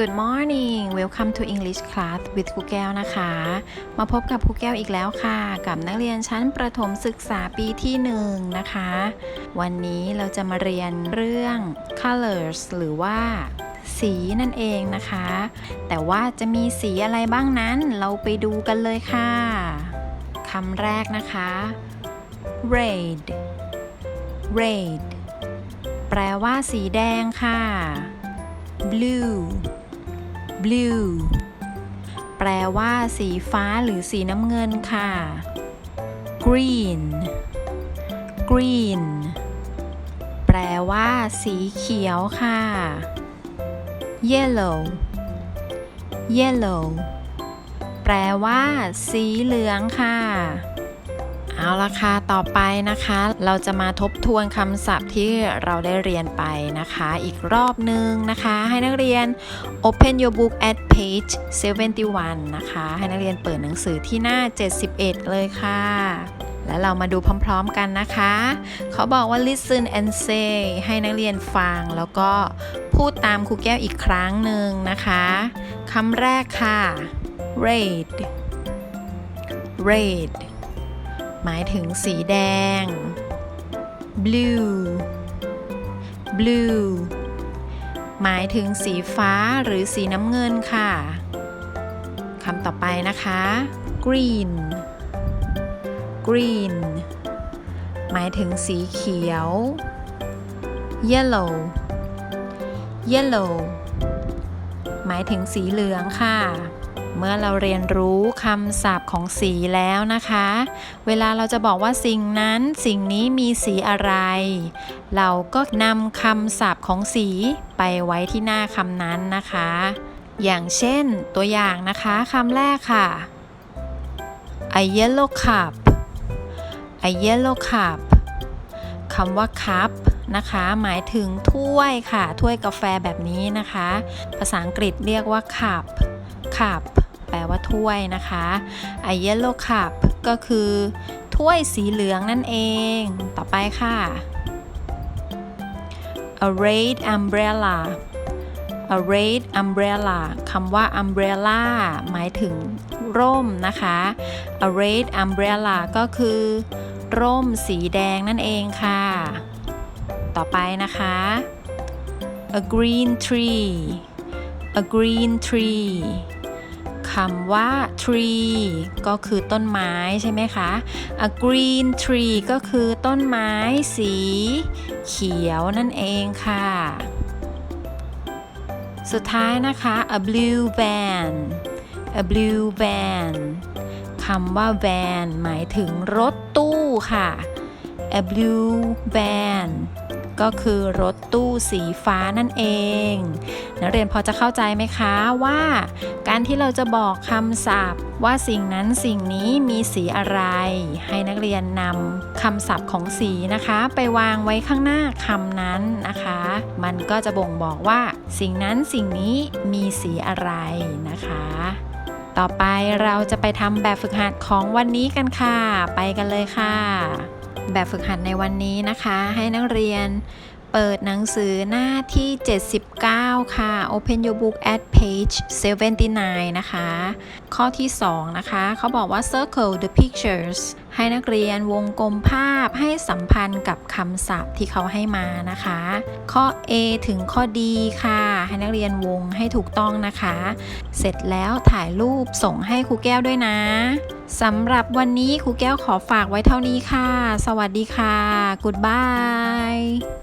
Good morning Welcome to English class with ครูแก้วนะคะ มาพบกับครูแก้วอีกแล้วค่ะ กับนักเรียนชั้นประถมศึกษาปีที่หนึ่งนะคะ วันนี้เราจะมาเรียนเรื่อง colors หรือว่า สีนั่นเองนะคะ แต่ว่าจะมีสีอะไรบ้างนั้นเราไปดูกันเลยค่ะคำแรกนะคะ red red แปลว่าสีแดงค่ะ blue blue แปลว่าสีฟ้าหรือสีน้ำเงินค่ะ green green แปลว่า สีเขียวค่ะ yellow yellow แปลว่า สีเหลืองค่ะ เอาละค่ะ ต่อไปนะคะ เราจะมาทบทวนคำศัพท์ที่เราได้เรียนไปนะคะ อีกรอบนึงนะคะ ให้นักเรียน open your book at page 71 นะคะ ให้นักเรียนเปิดหนังสือที่หน้า 71 เลยค่ะ แล้วเรามาดูพร้อมๆกันนะคะ เขาบอกว่า listen and say ให้นักเรียนฟัง แล้วก็พูดตามครูแก้วอีกครั้งหนึ่งนะคะคำแรกค่ะ red red หมายถึงสีแดง blue blue หมายถึงสีฟ้าหรือสีน้ำเงินค่ะคำต่อไปนะคะ green green หมายถึงสีเขียว yellow yellow หมายถึงสีเหลืองค่ะ เมื่อเราเรียนรู้คำศัพท์ของสีแล้วนะคะ เวลาเราจะบอกว่าสิ่งนั้นสิ่งนี้มีสีอะไร เราก็นำคำศัพท์ของสีไปไว้ที่หน้าคำนั้นนะคะ อย่างเช่นตัวอย่างนะคะคำแรกค่ะ a yellow cup a yellow cup คำว่า cup นะคะ หมายถึงถ้วยค่ะ ถ้วยกาแฟแบบนี้นะคะ ภาษาอังกฤษเรียกว่า cup cup แปลว่าถ้วยนะคะ a yellow cup ก็คือ ถ้วยสีเหลืองนั่นเอง ต่อไปค่ะ a red umbrella a red umbrella คำว่า umbrella หมายถึงร่มนะคะ a red umbrella ก็คือ ร่มสีแดงนั่นเองค่ะ ต่อไปนะคะ a green tree a green tree คำว่า tree ก็คือต้นไม้ใช่ไหมคะ a green tree ก็คือต้นไม้สีเขียวนั่นเองค่ะ สุดท้ายนะคะ a blue van a blue van คำว่า van หมายถึงรถตู้ค่ะ a blue van ก็คือรถตู้สีฟ้านั่นเอง นักเรียนพอจะเข้าใจไหมคะว่า การที่เราจะบอกคำศัพท์ ว่าสิ่งนั้นสิ่งนี้มีสีอะไร ให้นักเรียนนำคำศัพท์ของสีนะคะ ไปวางไว้ข้างหน้าคำนั้นนะคะ มันก็จะบ่งบอกว่าสิ่งนั้นสิ่งนี้มีสีอะไรนะคะต่อไปเราจะไปทำแบบฝึกหัดของวันนี้กันค่ะ ไปกันเลยค่ะ แบบฝึกหัดในวันนี้นะคะ ให้นักเรียน เปิดหนังสือหน้าที่ 79 ค่ะ Open your book at page 79 นะคะ ข้อที่ 2 นะคะ เขาบอกว่า circle the pictures ให้นักเรียนวงกลมภาพให้สัมพันธ์กับคำศัพท์ที่เขาให้มานะคะ ข้อ A ถึงข้อ D ค่ะ ให้นักเรียนวงให้ถูกต้องนะคะ เสร็จแล้วถ่ายรูปส่งให้ครูแก้วด้วยนะสำหรับวันนี้ครูแก้วขอฝากไว้เท่านี้ค่ะ สวัสดีค่ะ Goodbye